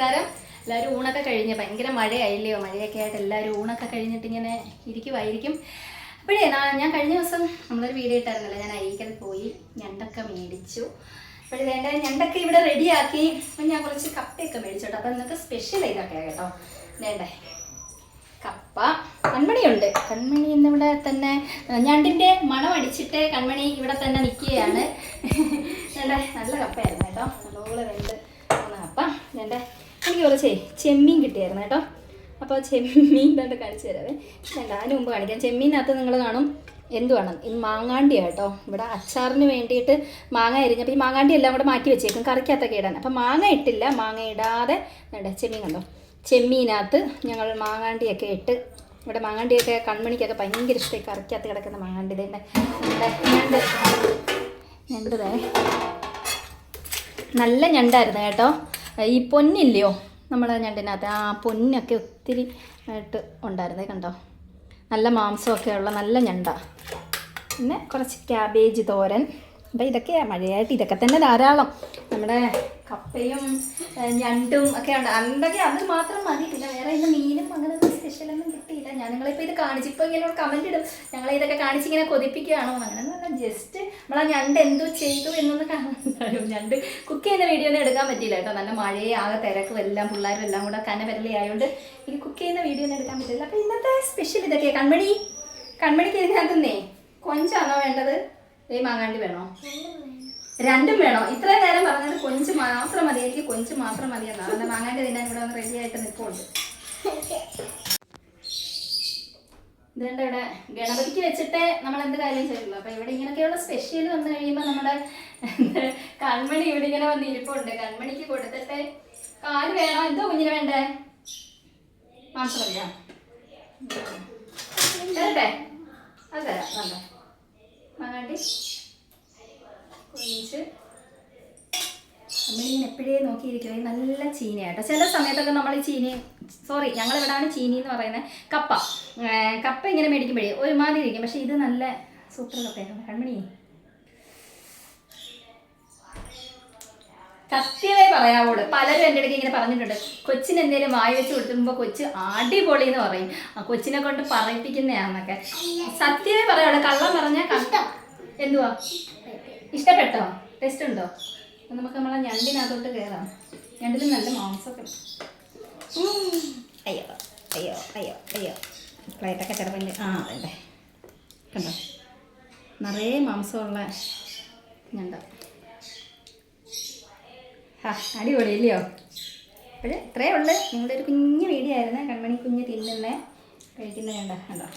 നമസ്കാരം. എല്ലാവരും ഊണൊക്കെ കഴിഞ്ഞ് ഭയങ്കര മഴയായില്ലയോ? മഴയൊക്കെ ആയിട്ട് എല്ലാവരും ഊണൊക്കെ കഴിഞ്ഞിട്ട് ഇങ്ങനെ ഇരിക്കുമായിരിക്കും അപ്പോഴേ ഞാൻ കഴിഞ്ഞ ദിവസം നമ്മളൊരു വീഡിയോ ഇട്ടായിരുന്നല്ലോ ഞാൻ അയക്കൽ പോയി ഞണ്ടൊക്കെ മേടിച്ചു. അപ്പോഴേ വേണ്ട ഞണ്ടൊക്കെ ഇവിടെ റെഡിയാക്കി. അപ്പം ഞാൻ കുറച്ച് കപ്പയൊക്കെ മേടിച്ചു കേട്ടോ അപ്പം നിങ്ങൾക്ക് സ്പെഷ്യൽ ഇതൊക്കെ കേട്ടോ. വേണ്ടേ? കപ്പ. കൺമണിയുണ്ട്. കൺമണി ഇന്നിവിടെ തന്നെ ഞണ്ടിന്റെ മണം അടിച്ചിട്ട് കൺമണി ഇവിടെ തന്നെ നിൽക്കുകയാണ് വേണ്ടേ? നല്ല കപ്പയായിരുന്നു കേട്ടോ. നല്ലപോലെ വേണ്ട വന്ന കപ്പ. എന്റെ എനിക്ക് കുറച്ചേ ചെമ്മീൻ കിട്ടിയായിരുന്നു കേട്ടോ. അപ്പോൾ ചെമ്മീൻ കണ്ട് കാണിച്ചു തരാവേ. വേണ്ട അതിന് മുമ്പ് കാണിക്കാം. ചെമ്മീനകത്ത് നിങ്ങൾ കാണും എന്തുവാണ് ഇത് മാങ്ങാണ്ടിയാണ് കേട്ടോ. ഇവിടെ അച്ചാറിന് വേണ്ടിയിട്ട് മാങ്ങ അരിഞ്ഞപ്പോൾ ഈ മാങ്ങാണ്ടി എല്ലാം കൂടെ മാറ്റി വെച്ചേക്കും. കറിക്കകത്തൊക്കെ ഇടാൻ. അപ്പം മാങ്ങ ഇട്ടില്ല. മാങ്ങ ഇടാതെ വേണ്ട ചെമ്മീൻ കണ്ടോ. ചെമ്മീനകത്ത് ഞങ്ങൾ മാങ്ങാണ്ടിയൊക്കെ ഇട്ട് ഇവിടെ മാങ്ങാണ്ടിയൊക്കെ കൺമണിക്കൊക്കെ ഭയങ്കര ഇഷ്ടമായി കറിക്കകത്ത് കിടക്കുന്ന മാങ്ങാണ്ടി. തന്നെ ഞണ്ട് ഞണ്ടതേ നല്ല ഞണ്ടായിരുന്നു കേട്ടോ. ഈ പൊന്നില്ലയോ നമ്മളെ ഞണ്ടിനകത്ത്? ആ പൊന്നൊക്കെ ഒത്തിരി ആയിട്ട് ഉണ്ടായിരുന്നേ കണ്ടോ? നല്ല മാംസമൊക്കെ ഉള്ള നല്ല ഞണ്ട. പിന്നെ കുറച്ച് ക്യാബേജ് തോരൻ. അപ്പം ഇതൊക്കെ മഴയായിട്ട് ഇതൊക്കെ തന്നെ ധാരാളം. നമ്മുടെ കപ്പയും ഞണ്ടും ഒക്കെ ഉണ്ട്. അതൊക്കെ അത് മാത്രം മതി. പിന്നെ വേറെ ഇന്ന് മീനും അങ്ങനത്തെ സ്പെഷ്യലൊന്നും കിട്ടിയില്ല. ഞാൻ നിങ്ങളിപ്പോൾ ഇത് കാണിച്ച് ഇപ്പോൾ ഇങ്ങനെ കമന്റ് ഇടും. ഞങ്ങൾ ഇതൊക്കെ കാണിച്ച് ഇങ്ങനെ കൊതിപ്പിക്കുകയാണോ അങ്ങനെ പറഞ്ഞാൽ ജസ്റ്റ് നമ്മളാ ഞണ്ട് എന്തോ ചെയ്തു എന്നൊന്ന് കാണാനും ഞണ്ട് കുക്ക് ചെയ്യുന്ന വീഡിയോ ഒന്നും എടുക്കാൻ പറ്റിയില്ല കേട്ടോ. നല്ല മഴയെ ആകെ തിരക്കും എല്ലാം പിള്ളേരും എല്ലാം കൂടെ കനപരലി ആയതുകൊണ്ട് എനിക്ക് കുക്ക് ചെയ്യുന്ന വീഡിയോ ഒന്നും എടുക്കാൻ പറ്റില്ല. അപ്പോൾ ഇന്നത്തെ സ്പെഷ്യൽ ഇതൊക്കെ കൺമണി കൺമണിക്ക് ഇതിനകത്തുന്നേ കൊഞ്ചാണോ വേണ്ടത്? ഈ മാങ്ങാണ്ടി വേണോ? രണ്ടും വേണോ? ഇത്രയും നേരം പറഞ്ഞത് കൊഞ്ച് മാത്രം മതി. എനിക്ക് കൊഞ്ച് മാത്രം മതി എന്നാണ് മാങ്ങാണ്ടി തിന്നാൻ ഇവിടെ വന്ന് റെഡി ആയിട്ട് നിൽപ്പുണ്ട്. ഇതുകൊണ്ട് ഇവിടെ ഗണപതിക്ക് വെച്ചിട്ട് നമ്മൾ എന്ത് കാര്യം ചെയ്യുള്ളൂ അപ്പൊ ഇവിടെ ഇങ്ങനെയൊക്കെയുള്ള സ്പെഷ്യൽ വന്നു കഴിയുമ്പോൾ നമ്മുടെ കൺമണി ഇവിടെ ഇങ്ങനെ വന്ന് ഇരിപ്പുണ്ട്. കൺമണിക്ക് കൊടുത്തിട്ട് കാൽ വേണോ? എന്തോ കുഞ്ഞിന് വേണ്ടേ? മാംസം മതിയോ? തരട്ടെ അത് തരാം. നല്ല മങ്ങാണ്ടി നമ്മളിങ്ങനെ എപ്പോഴേ നോക്കിയിരിക്കുന്നത് നല്ല ചീനയാട്ടോ. ചില സമയത്തൊക്കെ നമ്മൾ ചീനി സോറി ഞങ്ങളിവിടാണ് ചീനി എന്ന് പറയുന്നത് കപ്പ. കപ്പ ഇങ്ങനെ മേടിക്കുമ്പോഴേ ഒരുമാതിരി ഇരിക്കും. പക്ഷെ ഇത് നല്ല സൂപ്പർ കപ്പയാണ് കൺമണി സത്യമേ പറയാവുള്ളു പലരും എന്റെ അടുക്ക് ഇങ്ങനെ പറഞ്ഞിട്ടുണ്ട്. കൊച്ചിന് എന്തെങ്കിലും വായി വെച്ച് കൊടുക്കുമ്പോൾ കൊച്ച് അടിപൊളി എന്ന് പറയും. ആ കൊച്ചിനെ കൊണ്ട് പറയിപ്പിക്കുന്നതാണെന്നൊക്കെ സത്യമേ പറയാവുള്ളൂ കള്ളം പറഞ്ഞാൽ കഷ്ടം. എന്തുവാ? ഇഷ്ടപ്പെട്ടോ? ടെസ്റ്റ് ഉണ്ടോ? നമുക്ക് നമ്മളെ ഞണ്ടിനകത്തോട്ട് കയറാം ഞണ്ടിൽ നല്ല മാംസമൊക്കെ. അയ്യോ അയ്യോ അയ്യോ അയ്യോ. പ്ലേറ്റൊക്കെ ചിലപ്പോൾ ആ അതെ കണ്ടോ? നിറയെ മാംസമുള്ള ഞണ്ട. ഹാ അടിപൊളി ഇല്ലയോ അപ്പോൾ ഇത്രയേ ഉള്ളു. നിങ്ങളുടെ ഒരു കുഞ്ഞു വീഡിയോ ആയിരുന്നു. കൺമണി കുഞ്ഞ് തിന്നുന്നേ കഴിക്കുന്ന കണ്ട കണ്ടോ?